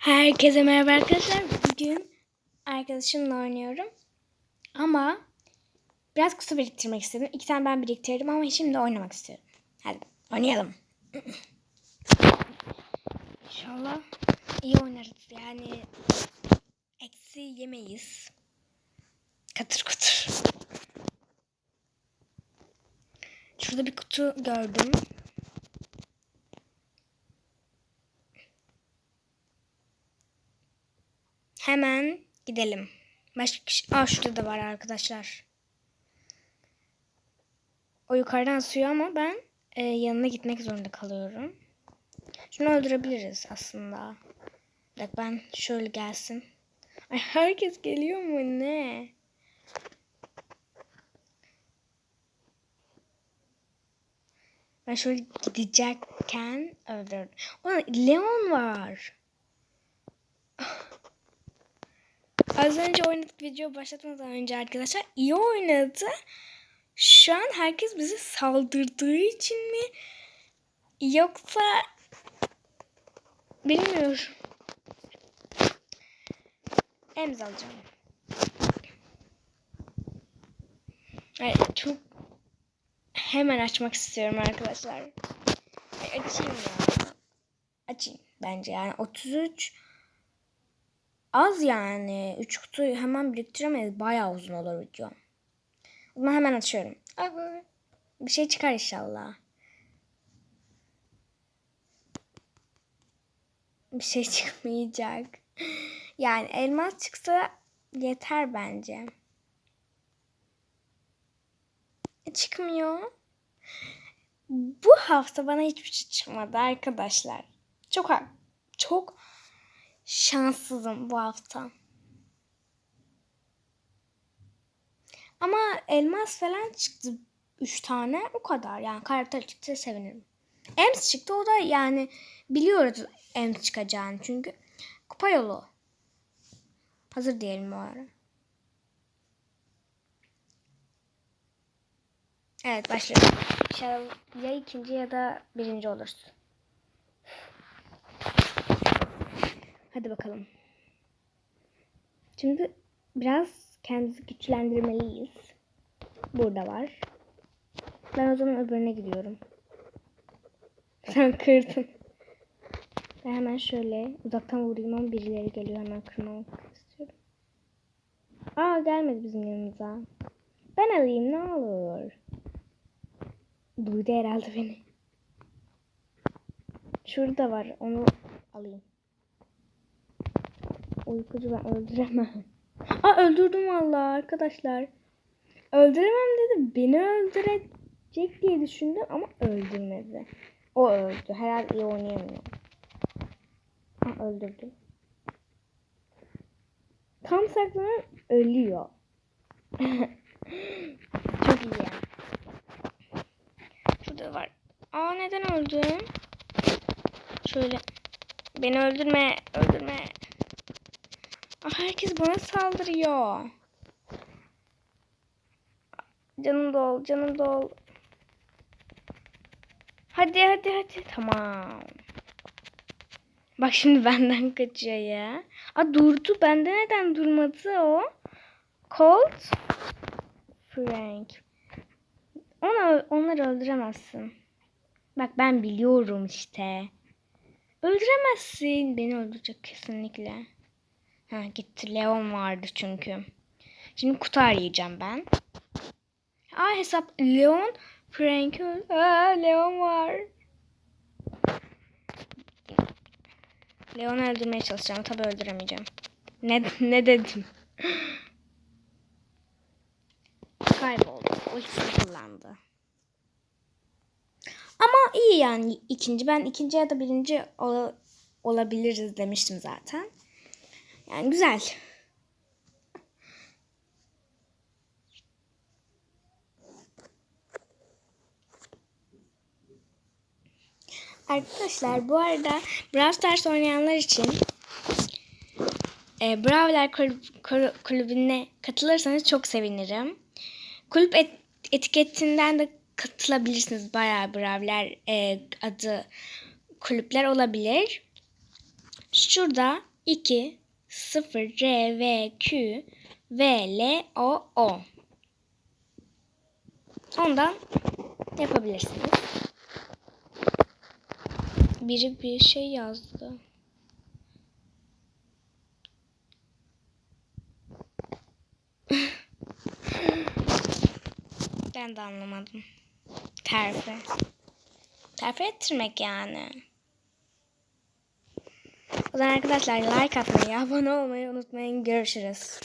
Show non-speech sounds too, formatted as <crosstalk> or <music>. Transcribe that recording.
Herkese merhaba arkadaşlar. Bugün arkadaşımla oynuyorum. Ama biraz kutu biriktirmek istedim. İki tane ben biriktirdim ama şimdi oynamak istiyorum. Hadi oynayalım. <clears throat> İnşallah iyi oynarız. Yani eksi yemeyiz. Katır kutur. Şurada bir kutu gördüm. Hemen gidelim. Başka kişi... Aa şurada da var arkadaşlar. O yukarıdan asıyor ama ben e, yanına gitmek zorunda kalıyorum. Şunu öldürebiliriz aslında. Dakika ben şöyle gelsin. Ay herkes geliyor mu ne? Ben şöyle gidecekken öldürdüm. Ulan Leon var. Az önce oynadık video başlatmadan önce arkadaşlar iyi oynadı. Şu an herkes bize saldırdığı için mi? Yoksa bilmiyorum. Emz alacağım. Evet, çok hemen açmak istiyorum arkadaşlar. Ay, Açayım ya. Açayım bence yani 33 az yani. 3 kutuyu hemen biriktiremeyiz. Bayağı uzun olur video. O hemen açıyorum. Ay, Bir şey çıkar inşallah. Bir şey <laughs> çıkmayacak. Yani elmas çıksa yeter bence. E, Çıkmıyor. Bu hafta bana hiçbir şey çıkmadı arkadaşlar. Çok çok şanssızım bu hafta. Ama elmas falan çıktı 3 tane o kadar. Yani karakter çıktı sevinirim. Ems çıktı o da yani biliyoruz Ems çıkacağını çünkü kupa yolu. Hazır diyelim bu ara. Evet başlıyoruz. İnşallah ya ikinci ya da birinci olursun. Hadi bakalım. Şimdi biraz kendimizi güçlendirmeliyiz. Burada var. Ben o zaman öbürüne gidiyorum. <laughs> Sen kırdın. Ben hemen şöyle uzaktan vurayım ama birileri geliyor hemen kırmamak istiyorum. Aa gelmedi bizim yanımıza. Ben alayım ne olur. Duydu herhalde beni. Şurada var onu alayım. Uykucu ben öldüremem. <laughs> Aa öldürdüm vallahi arkadaşlar. Öldüremem dedi. Beni öldürecek diye düşündüm ama öldürmedi. O öldü. Herhalde iyi oynayamıyor. Ha öldürdüm. Tam saklanan ölüyor. <laughs> Çok iyi. Şurada var. Aa neden öldüm? Şöyle. Beni öldürme. Öldürme. Herkes bana saldırıyor. Canım dol. Canım dol. Hadi hadi hadi. Tamam. Bak şimdi <laughs> benden kaçıyor ya. Aa durdu. Bende neden durmadı o? Colt. Frank. Onu, onları öldüremezsin. Bak ben biliyorum işte. Öldüremezsin. Beni öldürecek kesinlikle. Ha gitti. Leon vardı çünkü. Şimdi kutu arayacağım ben. Aa hesap Leon Frank Aa Leon var. Leon'u öldürmeye çalışacağım. Tabii öldüremeyeceğim. Ne, ne dedim? Kayboldu. O ikisini kullandı. Ama iyi yani ikinci. Ben ikinci ya da birinci ola- olabiliriz demiştim zaten. Yani güzel. Arkadaşlar bu arada Brawl Stars oynayanlar için e, Brawler kulüp, kulüp- kulübüne katılırsanız çok sevinirim. Kulüp et, etiketinden de katılabilirsiniz. Bayağı Brawler e, adı kulüpler olabilir. Şurada 2 0 R V Q V L O O. Ondan yapabilirsiniz. Biri bir şey yazdı. ben de anlamadım. Terfi. Terfi ettirmek yani. O zaman arkadaşlar like atmayı, abone olmayı unutmayın. Görüşürüz.